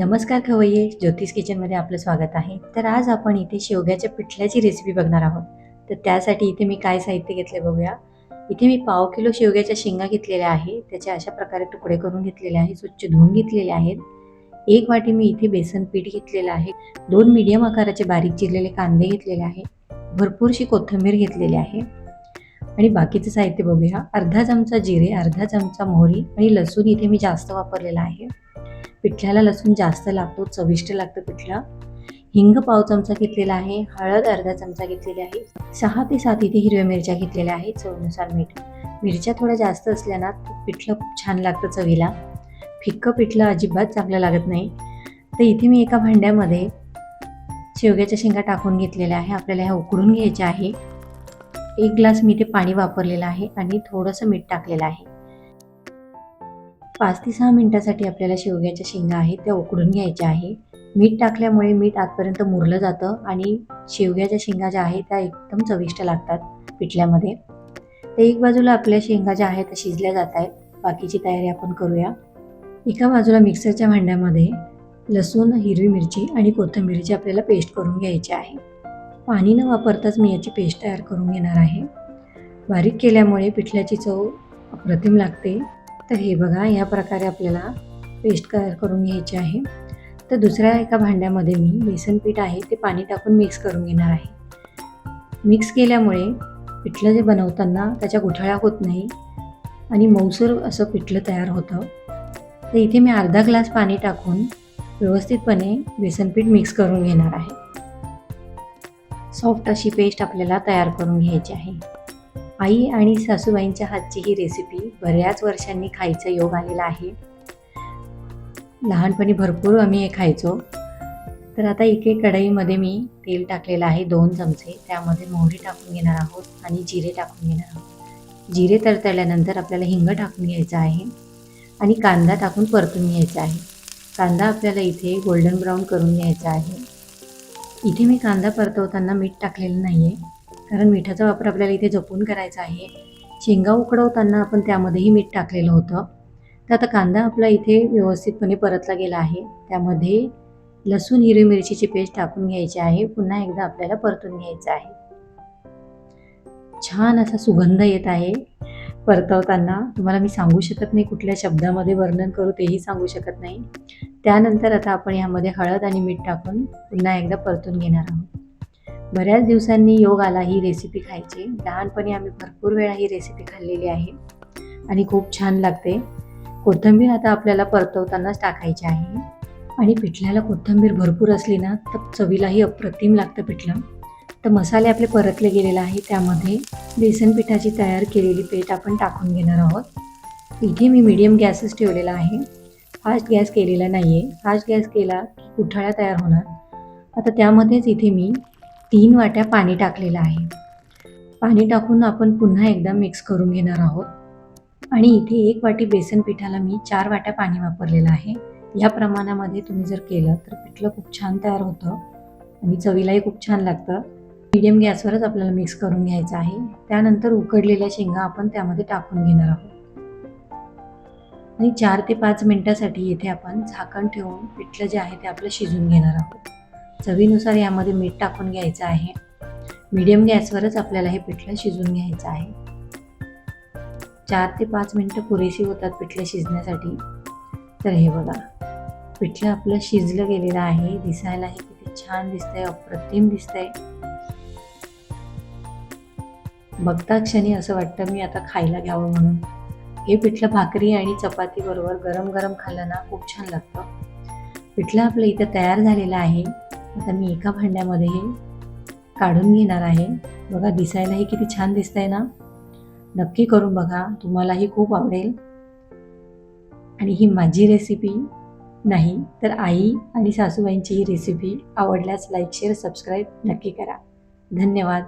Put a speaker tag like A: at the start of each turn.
A: नमस्कार खवय्ये ज्योतिष किचनमध्ये आपलं स्वागत आहे. तर आज आपण इथे शेवग्याच्या पिठल्याची रेसिपी बघणार आहोत. तर त्यासाठी इथे मी काय साहित्य घेतले बघूया. इथे मी पाव किलो शेवग्याच्या शेंगा घेतलेल्या आहे. त्याचे अशा प्रकारे तुकडे करून घेतलेले आहे स्वच्छ धुवून घेतलेले आहेत. एक वाटी मी इथे बेसन पीठ घेतलेलं आहे. दोन मीडियम आकाराचे बारीक चिरलेले कांदे घेतलेले आहे. भरपूरशी कोथिंबीर घेतलेली आहे. आणि बाकीचं साहित्य बघूया. अर्धा चमचा जिरे अर्धा चमचा मोहरी आणि लसूण इथे मी जास्त वापरलेला आहे. पिठल्याला लसूण जास्त लागतो चविष्ट लागतं पिठलं. हिंग पाव चमचा घेतलेला आहे हळद अर्धा चमचा घेतलेली आहे सहा ते सात इथे हिरव्या मिरच्या घेतलेल्या आहेत चवीनुसार मीठ. मिरच्या थोड्या जास्त असल्यानं पिठलं खूप छान लागतं चवीला. फिक्कं पिठलं अजिबात चांगलं लागत नाही. तर इथे मी एका भांड्यामध्ये शेवग्याच्या शेंगा टाकून घेतलेल्या आहे आपल्याला ह्या उकडून घ्यायच्या आहे. एक ग्लास मी ते पाणी वापरलेलं आहे आणि थोडंसं मीठ टाकलेलं आहे. पाच ते सहा मिनटासाठी आपल्याला शेवग्याच्या शेंगा आहेत त्या उकडून घ्यायच्या आहे. मीठ टाकल्यामुळे मीठ आतपर्यंत मुरलं जातं आणि शेवग्याच्या शेंगा ज्या आहेत त्या एकदम चविष्ट लागतात पिठल्यामध्ये. तर एक बाजूला आपल्या शेंगा ज्या आहेत त्या शिजल्या जात आहेत. बाकीची तयारी आपण करूया. एका बाजूला मिक्सरच्या भांड्यामध्ये लसूण हिरवी मिरची आणि कोथिंबीरची आपल्याला पेस्ट करून घ्यायची आहे. पाणी न वापरताच मी याची पेस्ट तयार करून घेणार आहे. बारीक केल्यामुळे पिठल्याची चव अप्रतिम लागते. तर हे बघा या प्रकारे आपल्याला पेस्ट तयार करून घ्यायची आहे. तर दुसऱ्या एका भांड्यामध्ये मी बेसन पीठ आहे ते पाणी टाकून मिक्स करून घेणार आहे. मिक्स केल्यामुळे पिठलं जे बनवताना त्याच्या गुठळ्या होत नाही आणि मऊसूर असं पिठलं तयार होतं. तर इथे मी अर्धा ग्लास पाणी टाकून व्यवस्थितपणे बेसन पीठ मिक्स करून घेणार आहे. सॉफ्ट अशी पेस्ट आपल्याला तयार करून घ्यायची आहे. आई आणि सासूबाईंच्या हातची ही रेसिपी बऱ्याच वर्षांनी खायचा योग आलेला आहे. लहानपणी भरपूर आम्ही हे खायचो. तर आता इथे कढईमध्ये मी तेल टाकलेलं आहे दोन चमचे. त्यामध्ये मोहरी टाकून घेणार आहोत आणि जिरे टाकून घेणार आहोत. जिरे तरतळल्यानंतर आपल्याला हिंग टाकून घ्यायचं आहे आणि कांदा टाकून परतून घ्यायचा आहे. कांदा आपल्याला इथे गोल्डन ब्राऊन करून घ्यायचा आहे. इथे मी कांदा परतवताना मीठ टाकलेलं नाही आहे कारण मिठाचा वापर आपल्याला इथे जपून करायचा आहे. शेंगा उकडवताना आपण त्यामध्येही मीठ टाकलेलं होतं. तर आता कांदा आपला इथे व्यवस्थितपणे परतला गेला आहे. त्यामध्ये लसूण हिरवी मिरचीची पेस्ट टाकून घ्यायची आहे. पुन्हा एकदा आपल्याला परतून घ्यायचं आहे. छान असा सुगंध येत आहे परतवताना. तुम्हाला मी सांगू शकत नाही कुठल्या शब्दामध्ये वर्णन करू तेही सांगू शकत नाही. त्यानंतर आता आपण यामध्ये हळद आणि मीठ टाकून पुन्हा एकदा परतून घेणार आहोत. बऱ्याच दिवसांनी योग आला ही रेसिपी खायची. लहानपणी आम्ही भरपूर वेळा ही रेसिपी खाल्लेली आहे. आणि खूप छान लागते. कोथिंबीर आता आपल्याला परतवतानाच टाकायची आहे. आणि पिठल्याला कोथिंबीर भरपूर असली ना तर चवीलाही अप्रतिम लागतं पिठलं. तर मसाले आपले परतले गेलेले आहे त्यामध्ये बेसन पिठाची तयार केलेली पेट आपण टाकून घेणार आहोत. इथे मी मीडियम गॅसच ठेवलेला आहे. फास्ट गॅस केलेला नाही आहे फास्ट गॅस केला की गुठळ्या तयार होणार. आता त्यामध्येच इथे मी तीन वाट्या पाणी टाकलेलं आहे. पाणी टाकून आपण पुन्हा एकदा मिक्स करून घेणार आहोत. आणि इथे एक वाटी बेसन पिठाला मी चार वाट्या पाणी वापरलेलं आहे. या प्रमाणामध्ये तुम्ही जर केलं तर पिठलं खूप छान तयार होतं. आणि चवीलाही खूप छान लागतं. मीडियम गॅसवरच आपल्याला मिक्स करून घ्यायचं आहे. त्यानंतर उकडलेल्या शेंगा आपण त्यामध्ये टाकून घेणार आहोत. आणि चार ते पाच मिनटासाठी इथे आपण झाकण ठेवून पिठलं जे आहे ते आपलं शिजून घेणार आहोत. चवीनुसार यामध्ये मीठ टाकून घ्यायचं आहे. मीडियम गॅसवरच आपल्याला हे पिठलं शिजून घ्यायचं आहे. चार ते पाच मिनटं पुरेशी होतात पिठलं शिजण्यासाठी. तर हे बघा पिठलं आपलं शिजलं गेलेलं आहे. दिसायलाही किती छान दिसतंय अप्रतिम दिसतंय. बघता क्षणी असं वाटतं मी आता खायला घ्यावं म्हणून. हे पिठलं भाकरी आणि चपाती बरोबर गरम गरम खाल्लं ना खूप छान लागतं. पिठलं आपलं इथं तयार झालेलं आहे. आता मी एका भांड्यामध्ये हे काढून घेणार आहे. बघा दिसायलाही किती छान दिसतंय ना? नक्की करून बघा. तुम्हालाही खूप आवडेल. आणि ही माझी रेसिपी नाही तर आई आणि सासूबाईंची ही रेसिपी आवडल्यास लाईक शेअर सबस्क्राईब नक्की करा. धन्यवाद.